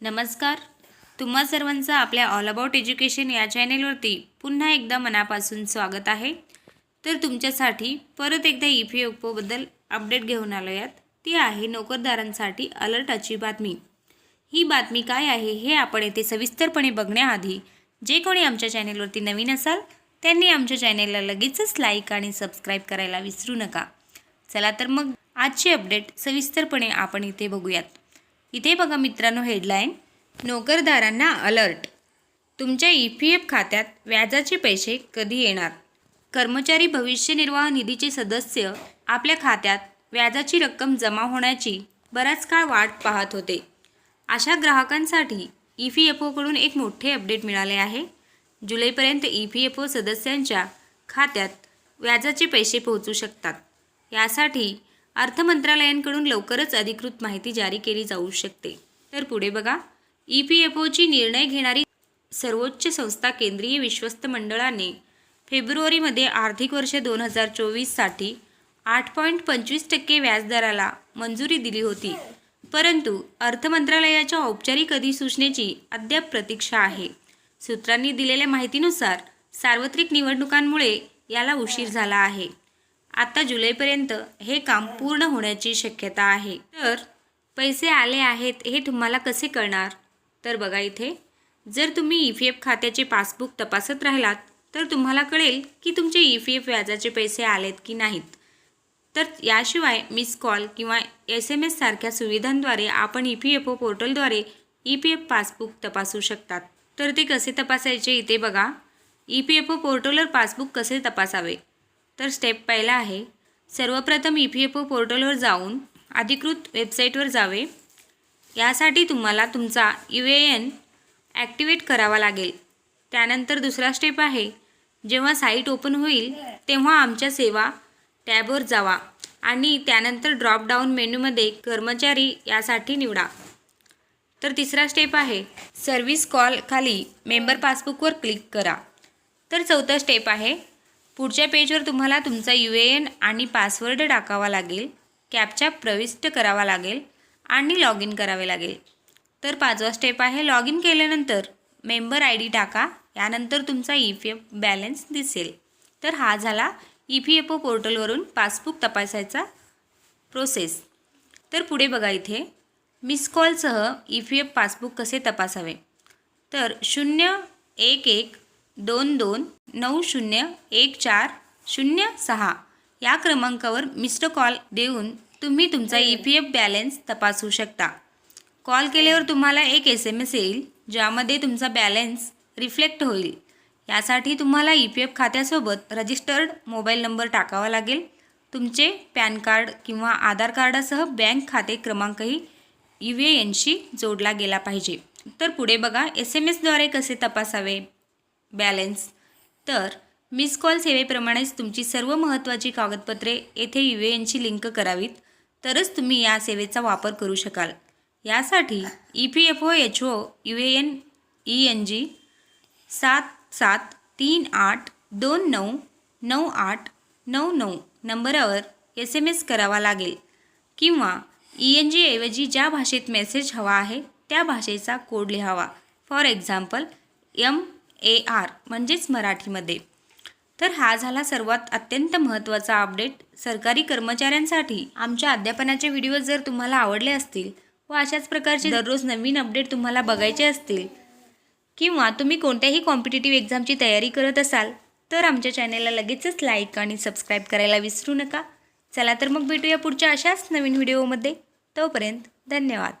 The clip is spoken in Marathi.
नमस्कार. तुम्हा सर्वांचं आपल्या ऑल अबाउट एज्युकेशन या चॅनेलवरती पुन्हा एकदा मनापासून स्वागत आहे. तर तुमच्यासाठी परत एकदा ई पी एफ अपडेट घेऊन आलो यात ती आहे नोकरदारांसाठी अलर्टाची बातमी. ही बातमी काय आहे हे आपण येथे सविस्तरपणे बघण्याआधी जे कोणी आमच्या चॅनेलवरती नवीन असाल त्यांनी आमच्या चॅनेलला लगेचच लाईक आणि सबस्क्राईब करायला विसरू नका. चला तर मग आजची अपडेट सविस्तरपणे आपण इथे बघूयात. इथे बघा मित्रांनो हेडलाईन नोकरदारांना अलर्ट तुमच्या ई पी एफ खात्यात व्याजाचे पैसे कधी येणार? कर्मचारी भविष्य निर्वाह निधीचे सदस्य आपल्या खात्यात व्याजाची रक्कम जमा होण्याची बराच काळ वाट पाहत होते. अशा ग्राहकांसाठी ई पी एफ ओकडून एक मोठे अपडेट मिळाले आहे. जुलैपर्यंत ई पी एफ ओ सदस्यांच्या खात्यात व्याजाचे पैसे पोहोचू शकतात. यासाठी अर्थ मंत्रालयांकडून लवकरच अधिकृत माहिती जारी केली जाऊ शकते. तर पुढे बघा. ई पी एफ ओची निर्णय घेणारी सर्वोच्च संस्था केंद्रीय विश्वस्त मंडळाने फेब्रुवारीमध्ये आर्थिक वर्ष दोन हजार चोवीससाठी आठ पॉईंट पंचवीस टक्के व्याजदराला मंजुरी दिली होती. परंतु अर्थ मंत्रालयाच्या औपचारिक अधिसूचनेची अद्याप प्रतीक्षा आहे. सूत्रांनी दिलेल्या माहितीनुसार सार्वत्रिक निवडणुकांमुळे याला उशीर झाला आहे. आता जुलैपर्यंत हे काम पूर्ण होण्याची शक्यता आहे. तर पैसे आले आहेत हे तुम्हाला कसे कळणार? तर बघा इथे जर तुम्ही ई पी एफ खात्याचे पासबुक तपासत राहिलात तर तुम्हाला कळेल की तुमचे ई पी एफ व्याजाचे पैसे आलेत की नाहीत. तर याशिवाय मिस कॉल किंवा एस एम एस सारख्या सुविधांद्वारे आपण ई पी एफ ओ पोर्टलद्वारे ई पी एफ पासबुक तपासू शकतात. तर ते कसे तपासायचे इथे बघा. ई पी एफ ओ पोर्टलवर पासबुक कसे तपासावे? तर स्टेप पहिला आहे सर्वप्रथम ई पी एफ ओ पोर्टलवर जाऊन अधिकृत वेबसाईटवर जावे. यासाठी तुम्हाला तुमचा यू ए एन ॲक्टिवेट करावा लागेल. त्यानंतर दुसरा स्टेप आहे जेव्हा साईट ओपन होईल तेव्हा आमच्या सेवा टॅबवर जावा आणि त्यानंतर ड्रॉपडाऊन मेन्यूमध्ये कर्मचारी यासाठी निवडा. तर तिसरा स्टेप आहे सर्व्हिस कॉल खाली मेंबर पासबुकवर क्लिक करा. तर चौथा स्टेप आहे पुढच्या पेजवर तुम्हाला तुमचा यू ए एन आणि पासवर्ड टाकावा लागेल कॅपच्या प्रविष्ट करावा लागेल आणि लॉग इन करावे लागेल. तर पाचवा स्टेप आहे लॉग इन केल्यानंतर मेंबर आय डी टाका यानंतर तुमचा ई पी एफ बॅलन्स दिसेल. तर हा झाला ई पी एफ ओ पोर्टलवरून पासबुक तपासायचा प्रोसेस. तर पुढे बघा इथे मिस कॉलसह ई पी एफ पासबुक कसे तपासावे? तर शून्य एक एक दोन दोन नऊ शून्य एक चार शून्य सहा या क्रमांकावर मिस्ड कॉल देऊन तुम्ही तुमचा ई पी एफ बॅलन्स तपासू शकता. कॉल केल्यावर तुम्हाला एक एस एम एस येईल ज्यामध्ये तुमचा बॅलन्स रिफ्लेक्ट होईल. यासाठी तुम्हाला ई पी एफ खात्यासोबत रजिस्टर्ड मोबाईल नंबर टाकावा लागेल. तुमचे पॅन कार्ड किंवा आधार कार्डासह बँक खाते क्रमांकही यू ए एनशी जोडला गेला पाहिजे. तर पुढे बघा एस एम एसद्वारे कसे तपासावे? बॅलेन्स. तर मिस कॉल सेवेप्रमाणेच तुमची सर्व महत्त्वाची कागदपत्रे येथे यू ए एनशी लिंक करावीत तरच तुम्ही या सेवेचा वापर करू शकाल. यासाठी E P F O H O U A N E N G सात सात तीन आठ दोन नऊ नऊ आठ नऊ नऊ नंबरावर एस एम एस करावा लागेल किंवा ई एन जीऐवजी ज्या भाषेत मेसेज हवा आहे त्या भाषेचा कोड लिहावा. For example M A R म्हणजेच मराठीमध्ये. तर हा झाला सर्वात अत्यंत महत्त्वाचा अपडेट. सरकारी कर्मचाऱ्यांसाठी आमच्या अध्यापनाचे व्हिडिओ जर तुम्हाला आवडले असतील व अशाच प्रकारचे दररोज नवीन अपडेट तुम्हाला बघायचे असतील किंवा तुम्ही कोणत्याही कॉम्पिटेटिव्ह एक्झामची तयारी करत असाल तर आमच्या चॅनेलला लगेचच लाईक आणि सबस्क्राईब करायला विसरू नका. चला तर मग भेटूया पुढच्या अशाच नवीन व्हिडिओमध्ये. तोपर्यंत धन्यवाद.